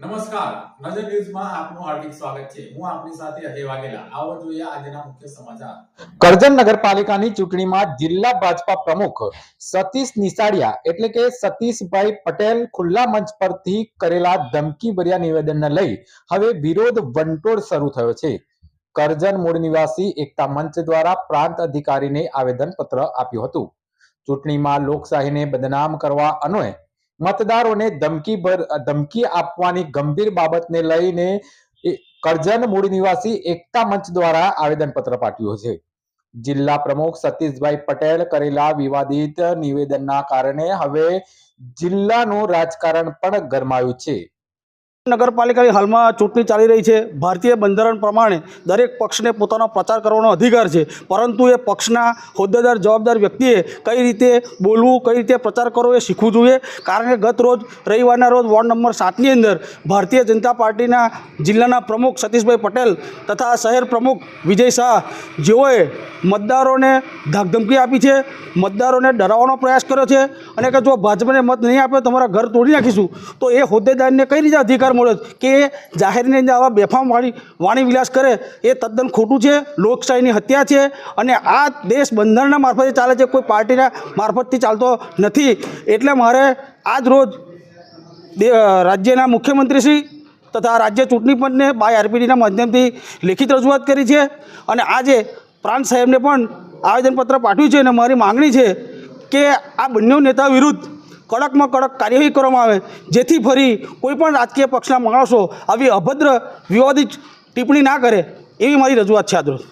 નમસ્કાર. નજર ન્યૂઝમાં આપનું હાર્દિક સ્વાગત છે. હું આપની સાથે અજય વાઘેલા. આવો જોઈએ આજના મુખ્ય સમાચાર. કરજણ નગરપાલિકાની ચૂંટણીમાં જિલ્લા ભાજપા પ્રમુખ સતીશ નિસાડિયા એટલે કે સતીશભાઈ પટેલ ખુલ્લા મંચ પરથી કરેલા ધમકીભર્યા નિવેદનને લઈ હવે વિરોધ વંટોળ શરૂ થયો છે. કરજણ મૂળ નિવાસી એકતા મંચ દ્વારા પ્રાંત અધિકારીને આવેદન પત્ર આપ્યું હતું. ચૂંટણીમાં લોકશાહીને બદનામ કરવા અન્વયે મતદારોને ધમકી ધમકી આપવાની ગંભીર બાબતને લઈને કરજણ મૂળ નિવાસી એકતા મંચ દ્વારા આવેદનપત્ર પાઠવ્યું છે. જિલ્લા પ્રમુખ સતીશભાઈ પટેલ કરેલા વિવાદિત નિવેદનના કારણે હવે જિલ્લાનું રાજકારણ પણ ગરમાયું છે. નગરપાલિકાની હાલમાં ચૂંટણી ચાલી રહી છે. ભારતીય બંધારણ પ્રમાણે દરેક પક્ષને પોતાનો પ્રચાર કરવાનો અધિકાર છે. પરંતુ એ પક્ષના હોદ્દેદાર, જવાબદાર વ્યક્તિએ કઈ રીતે બોલવું, કઈ રીતે પ્રચાર કરવો એ શીખવું જોઈએ. કારણ કે ગત રોજ, રવિવારના રોજ વોર્ડ નંબર સાતની અંદર ભારતીય જનતા પાર્ટીના જિલ્લાના પ્રમુખ સતીશભાઈ પટેલ તથા શહેર પ્રમુખ વિજય શાહ જેઓએ મતદારોને ધાકધમકી આપી છે, મતદારોને ડરાવવાનો પ્રયાસ કર્યો છે અને કે જો ભાજપને મત નહીં આપે તો તમારા ઘર તોડી નાખીશું. તો એ હોદ્દેદારને કઈ રીતે અધિકાર મળ્યો કે જાહેરની અંદર આવા બેફામવાળી વાણી વિલાસ કરે, એ તદ્દન ખોટું છે, લોકશાહીની હત્યા છે અને આ દેશ બંધારણના મારફતે ચાલે છે, કોઈ પાર્ટીના મારફતથી ચાલતો નથી. એટલે મારે આજ રોજ રાજ્યના મુખ્યમંત્રીશ્રી તથા રાજ્ય ચૂંટણી પંચને બાય આરપીડીના માધ્યમથી લેખિત રજૂઆત કરી છે અને આજે પ્રાંત સાહેબને પણ આવેદનપત્ર પાઠવ્યું છે અને મારી માંગણી છે કે આ બંને નેતા વિરુદ્ધ કડકમાં કડક કાર્યવાહી કરવામાં આવે, જેથી ફરી કોઈપણ રાજકીય પક્ષના માણસો આવી અભદ્ર વિવાદિત ટિપ્પણી ના કરે, એવી મારી રજૂઆત છે આજરોજ.